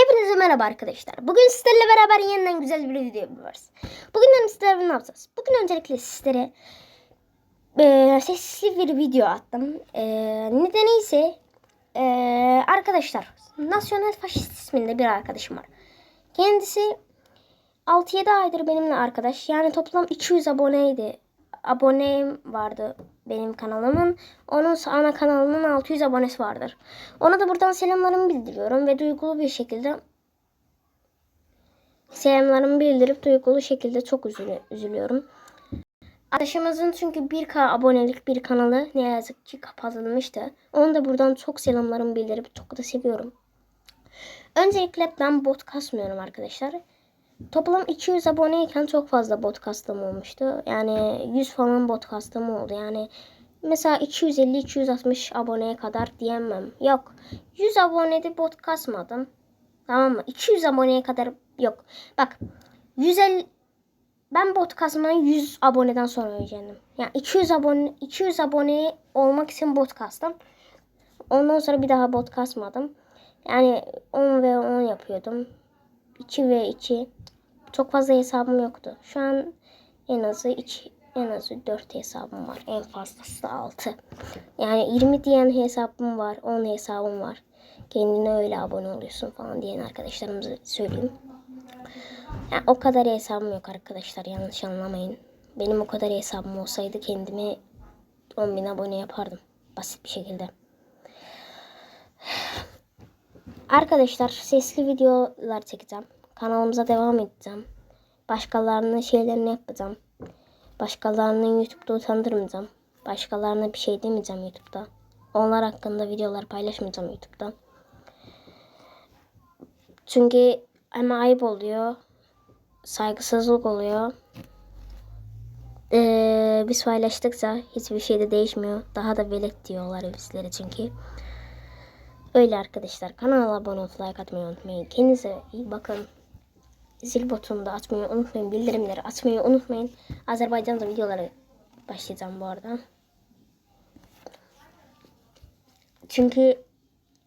Hepinize merhaba arkadaşlar. Bugün sizlerle beraber yeniden güzel bir video yapıyoruz. Bugün sizlerle ne yapacağız? Bugün öncelikle sizlere e, sesli bir video attım. E, nedeni ise e, arkadaşlar Nasyonel Faşist isminde bir arkadaşım var. Kendisi 6-7 aydır benimle arkadaş. Yani toplam 200 aboneydi. Abonem vardı benim kanalımın. Onun ana kanalının 600 abonesi vardır. Ona da buradan selamlarımı bildiriyorum ve duygulu bir şekilde selamlarımı bildirip duygulu şekilde çok üzülü- üzülüyorum. Arkadaşımızın çünkü 1K abonelik bir kanalı ne yazık ki kapatılmıştı. Onu da buradan çok selamlarımı bildirip çok da seviyorum. Öncelikle ben bot kasmıyorum arkadaşlar. Toplam 200 aboneyken çok fazla bot olmuştu. Yani 100 falan bot oldu. Yani mesela 250-260 aboneye kadar diyemem. Yok. 100 abonede bot. Tamam mı? 200 aboneye kadar yok. Bak 150 ben bot kasmayı 100 aboneden sonra öğrendim. Yani 200 abone 200 abone olmak için bot. Ondan sonra bir daha bot. Yani 10 ve 10 yapıyordum. 2 ve 2. Çok fazla hesabım yoktu. Şu an en azı 2 en azı 4 hesabım var. En fazlası da 6. Yani 20 diyen hesabım var. 10 hesabım var. Kendine öyle abone oluyorsun falan diyen arkadaşlarımıza söyleyeyim. Yani o kadar hesabım yok arkadaşlar. Yanlış anlamayın. Benim o kadar hesabım olsaydı kendime 10.000 abone yapardım. Basit bir şekilde. Arkadaşlar sesli videolar çekeceğim. Kanalımıza devam edeceğim. Başkalarının şeylerini yapacağım. Başkalarının YouTube'da utandırmayacağım. Başkalarına bir şey demeyeceğim YouTube'da. Onlar hakkında videolar paylaşmayacağım YouTube'da. Çünkü ama ayıp oluyor. Saygısızlık oluyor. Ee, biz paylaştıkça hiçbir şey de değişmiyor. Daha da velet diyorlar bizlere çünkü. Öyle arkadaşlar. Kanala abone olup like atmayı unutmayın. Kendinize iyi bakın. Zil butonunu da açmayı unutmayın. Bildirimleri açmayı unutmayın. Azerbaycan'da videoları başlayacağım bu arada. Çünkü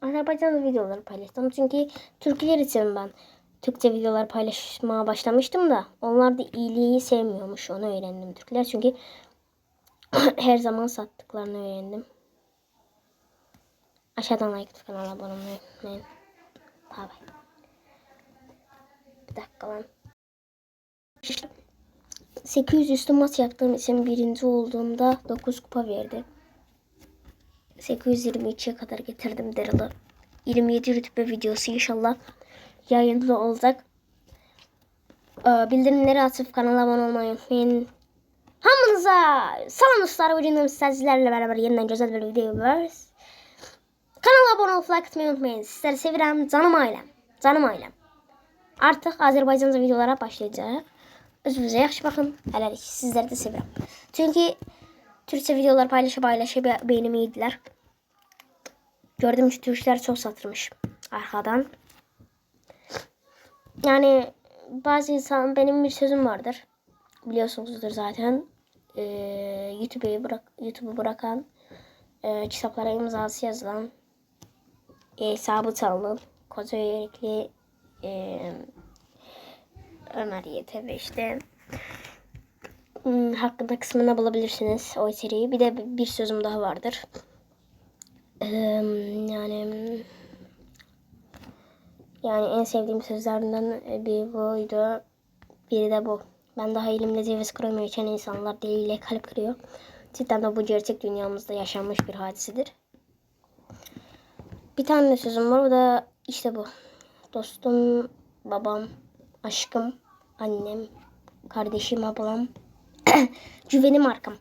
Azerbaycan'da videoları paylaştım. Çünkü Türkler için ben Türkçe videolar paylaşmaya başlamıştım da onlar da iyiliği sevmiyormuş. Onu öğrendim Türkler. Çünkü her zaman sattıklarını öğrendim. Aşağıdan like atıp kanala abone olmayı unutmayın. Bay. Bir dakika lan. 800 üstü maç yaptığım için birinci olduğumda 9 kupa verdi. 822'ye kadar getirdim Daryl'ı. 27 rütbe videosu inşallah yayında olacak. Ee, bildirimleri açıp kanala abone olmayı unutmayın. Hamınıza salam dostlar. Bugün sizlerle beraber yeniden güzel bir video yapıyoruz. Kanala abone olup like unutmayın. Sizleri sevirəm. Canım ailəm. Canım ailəm. Artıq Azərbaycanca videolara başlayacaq. Özünüzə yaxşı baxın. Hələlik sizləri də sevirəm. Çünki Türkçe videolar paylaşa paylaşa be- beynimi yediler. Gördüm ki Türkler çok satırmış arkadan. Yani bazı insan benim bir sözüm vardır. Biliyorsunuzdur zaten. Ee, YouTube'u bırak YouTube'u bırakan e, kitaplara imzası yazılan hesabı çalınan koca yürekli e, Ömer YTV işte hmm, hakkında kısmına bulabilirsiniz o içeriği. Bir de bir sözüm daha vardır. Ee, yani yani en sevdiğim sözlerden bir buydu. Biri de bu. Ben daha elimle ceviz kıramıyor içen insanlar diliyle kalp kırıyor. Cidden de bu gerçek dünyamızda yaşanmış bir hadisedir. Bir tane sözüm var. O da işte bu. Dostum, babam, aşkım, annem, kardeşim, ablam, güvenim arkam.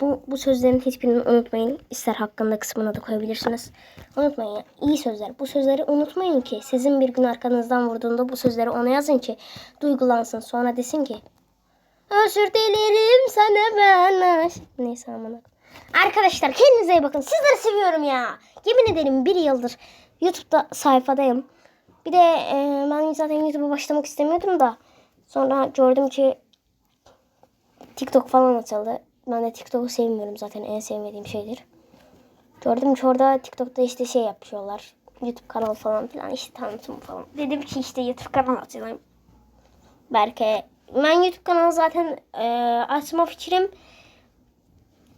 Bu, bu sözlerin hiçbirini unutmayın. İster hakkında kısmına da koyabilirsiniz. Unutmayın ya. İyi sözler. Bu sözleri unutmayın ki sizin bir gün arkanızdan vurduğunda bu sözleri ona yazın ki duygulansın. Sonra desin ki Özür dilerim sana ben. aş-" Neyse amına. Arkadaşlar kendinize iyi bakın. Sizleri seviyorum ya. Yemin ederim bir yıldır YouTube'da sayfadayım. Bir de e, ben zaten YouTube'a başlamak istemiyordum da. Sonra gördüm ki TikTok falan açıldı. Ben de TikTok'u sevmiyorum zaten en sevmediğim şeydir. Gördüm ki orada TikTok'ta işte şey yapıyorlar. YouTube kanalı falan filan işte tanıtım falan. Dedim ki işte YouTube kanalı açayım. Belki ben YouTube kanalı zaten e, açma fikrim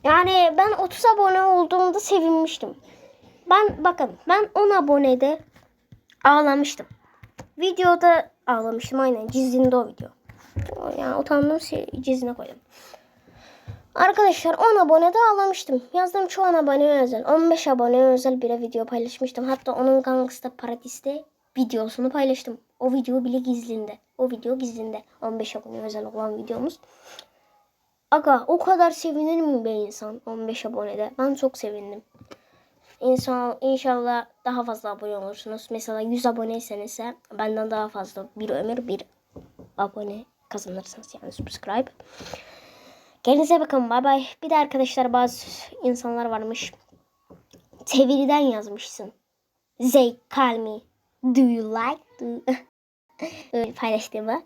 yani ben 30 abone olduğumda sevinmiştim. Ben bakın ben 10 abonede ağlamıştım. Videoda ağlamıştım aynen cizinde o video. Yani utandım şey, cizine koydum. Arkadaşlar 10 abonede ağlamıştım. Yazdığım şu 10 abone özel. 15 abone özel bir video paylaşmıştım. Hatta onun Gangsta Paradis'te videosunu paylaştım. O video bile gizlinde. O video gizlinde. 15 abone özel olan videomuz. Aga o kadar sevinir mi be insan 15 abonede? Ben çok sevindim. İnsan, inşallah daha fazla abone olursunuz. Mesela 100 aboneyseniz benden daha fazla bir ömür bir abone kazanırsınız yani subscribe. Kendinize bakın bay bay. Bir de arkadaşlar bazı insanlar varmış. Çeviriden yazmışsın. They call me. Do you like? Do... Paylaştığımı.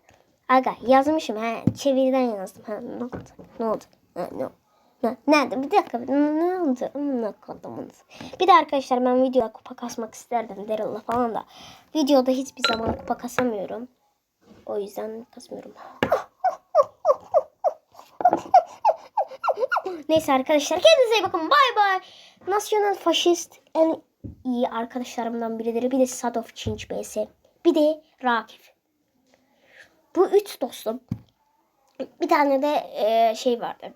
Aga yazmışım ha. Çeviriden yazdım. Ha, ne oldu? Ne oldu? Ha, ne oldu? Ne- Nerede? Bir dakika. Ne oldu? Ne kodumuz? Bir de arkadaşlar ben videoda kupa kasmak isterdim Daryl'la falan da. Videoda hiçbir zaman kupa kasamıyorum. O yüzden kasmıyorum. Neyse arkadaşlar kendinize iyi bakın. Bay bay. Nasyonel faşist en iyi arkadaşlarımdan biridir. Bir de Sadov Çinç BS. Bir de Rakif. Bu üç dostum. Bir tane de e, şey vardı.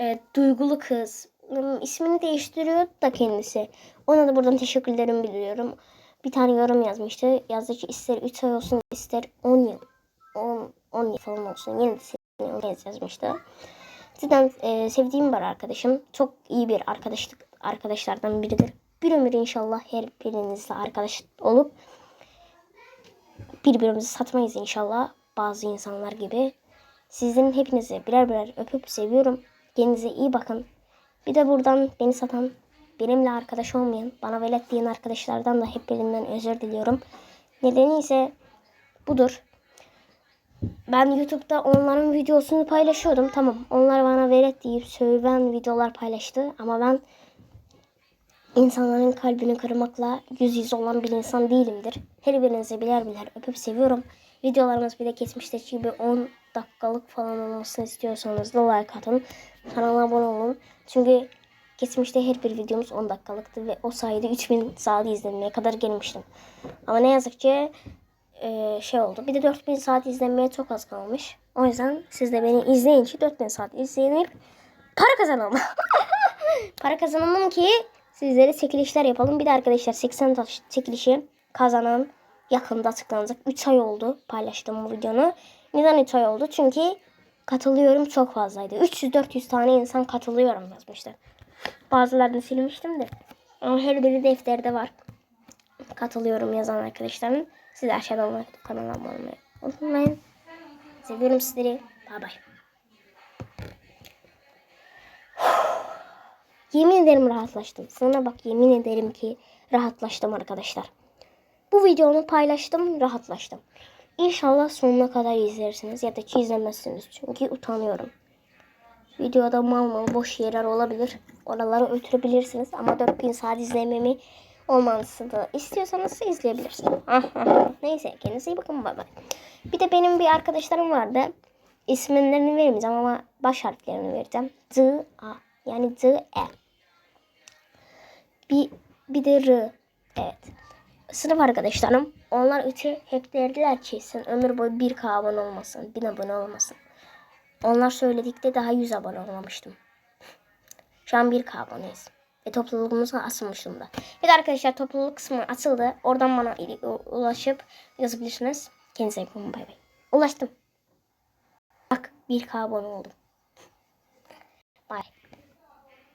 E, duygulu kız. Hmm, ismini değiştiriyor da kendisi. Ona da buradan teşekkürlerimi biliyorum. Bir tane yorum yazmıştı. Yazdı ki ister 3 ay olsun ister 10 yıl. 10, 10 yıl falan olsun. Yine de yazmıştı. Cidden e, sevdiğim bir arkadaşım. Çok iyi bir arkadaşlık arkadaşlardan biridir. Bir ömür inşallah her birinizle arkadaş olup birbirimizi satmayız inşallah. Bazı insanlar gibi. Sizlerin hepinizi birer birer öpüp seviyorum. Kendinize iyi bakın. Bir de buradan beni satan, benimle arkadaş olmayan, bana velet diyen arkadaşlardan da hep özür diliyorum. Nedeni ise budur. Ben YouTube'da onların videosunu paylaşıyordum. Tamam onlar bana velet deyip söven videolar paylaştı. Ama ben insanların kalbini kırmakla yüz yüze olan bir insan değilimdir. Her birinizi birer birer öpüp seviyorum. Videolarımız bir de kesmişteki gibi 10 dakikalık falan olmasını istiyorsanız da like atın. Kanala abone olun. Çünkü geçmişte her bir videomuz 10 dakikalıktı ve o sayede 3000 saat izlenmeye kadar gelmiştim. Ama ne yazık ki e, şey oldu. Bir de 4000 saat izlenmeye çok az kalmış. O yüzden siz de beni izleyin ki 4000 saat izlenip para kazanalım. para kazanalım ki sizlere çekilişler yapalım. Bir de arkadaşlar 80 taş çekilişi kazanan yakında açıklanacak. 3 ay oldu paylaştığım bu videonu. Neden 3 ay oldu? Çünkü katılıyorum çok fazlaydı. 300-400 tane insan katılıyorum yazmıştı. Bazılarını silmiştim de. Ama her biri defterde var. Katılıyorum yazan arkadaşlarım. Siz de aşağıdan kanala abone olmayı unutmayın. Seviyorum sizleri. Bay bay. Yemin ederim rahatlaştım. Sana bak yemin ederim ki rahatlaştım arkadaşlar. Bu videomu paylaştım, rahatlaştım. İnşallah sonuna kadar izlersiniz ya da izlemezsiniz. Çünkü utanıyorum. Videoda mal mal boş yerler olabilir. Oraları ötürebilirsiniz ama 4000 saat izlememi olmanızı istiyorsanız izleyebilirsiniz. Neyse kendinize iyi bakın bay. Bir de benim bir arkadaşlarım vardı. İsimlerini vermeyeceğim ama baş harflerini vereceğim. Z A yani Z E. Bir, bir de R. Evet. Sınıf arkadaşlarım. Onlar üçü hep derdiler ki sen ömür boyu 1K abone olmasın, 1000 abone olmasın. Onlar söyledikte daha 100 abone olmamıştım. Şu an 1K aboneyiz. Ve topluluğumuza asılmışım da. Bir de arkadaşlar topluluk kısmı açıldı. Oradan bana ulaşıp yazabilirsiniz. Kendinize iyi bakın. Bay bay. Ulaştım. Bak 1K abone oldum.